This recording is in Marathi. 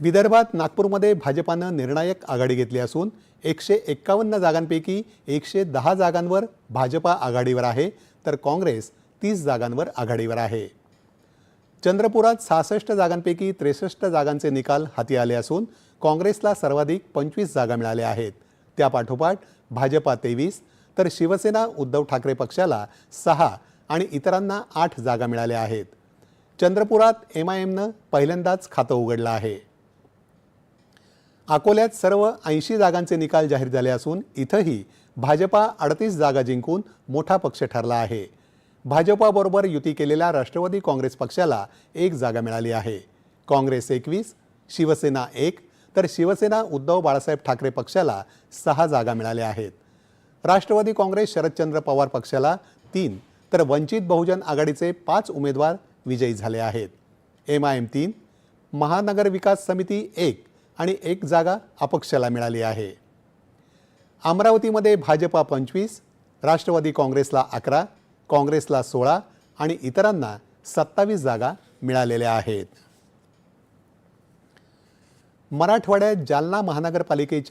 विदर्भात नागपूरमध्ये भाजपानं निर्णायक आघाडी घेतली असून एकशे एक्कावन्न जागांपैकी एकशे दहा जागांवर भाजपा आघाडीवर आहे तर काँग्रेस तीस जागांवर आघाडीवर आहे. चंद्रपुरात सहासष्ट जागांपैकी त्रेसष्ट जागांचे निकाल हाती आले असून काँग्रेसला सर्वाधिक पंचवीस जागा मिळाल्या आहेत. त्यापाठोपाठ भाजपा तेवीस तर शिवसेना उद्धव ठाकरे पक्षाला सहा आणि इतरांना आठ जागा मिळाल्या आहेत. चंद्रपुरात एम आय एमनं पहिल्यांदाच खातं उघडलं आहे. अकोल्यात सर्व ऐंशी जागांचे निकाल जाहीर झाले असून इथंही भाजपा अडतीस जागा जिंकून मोठा पक्ष ठरला आहे. भाजपाबरोबर युती केलेल्या राष्ट्रवादी काँग्रेस पक्षाला एक जागा मिळाली आहे. काँग्रेस एकवीस शिवसेना एक तर शिवसेना उद्धव बाळासाहेब ठाकरे पक्षाला सहा जागा मिळाल्या आहेत. राष्ट्रवादी काँग्रेस शरदचंद्र पवार पक्षाला तीन तर वंचित बहुजन आघाडीचे पाच उमेदवार विजयी झाले आहेत. एम आय एम तीन महानगर विकास समिती एक आणि एक जागा अपक्षाला मिळाली आहे. अमरावतीमध्ये भाजपा पंचवीस राष्ट्रवादी काँग्रेसला अकरा काँग्रेसला सोळा आणि इतरांना सत्तावीस जागा मिळालेल्या आहेत. मराठवाड्यात जालना महानगरपालिकेच्या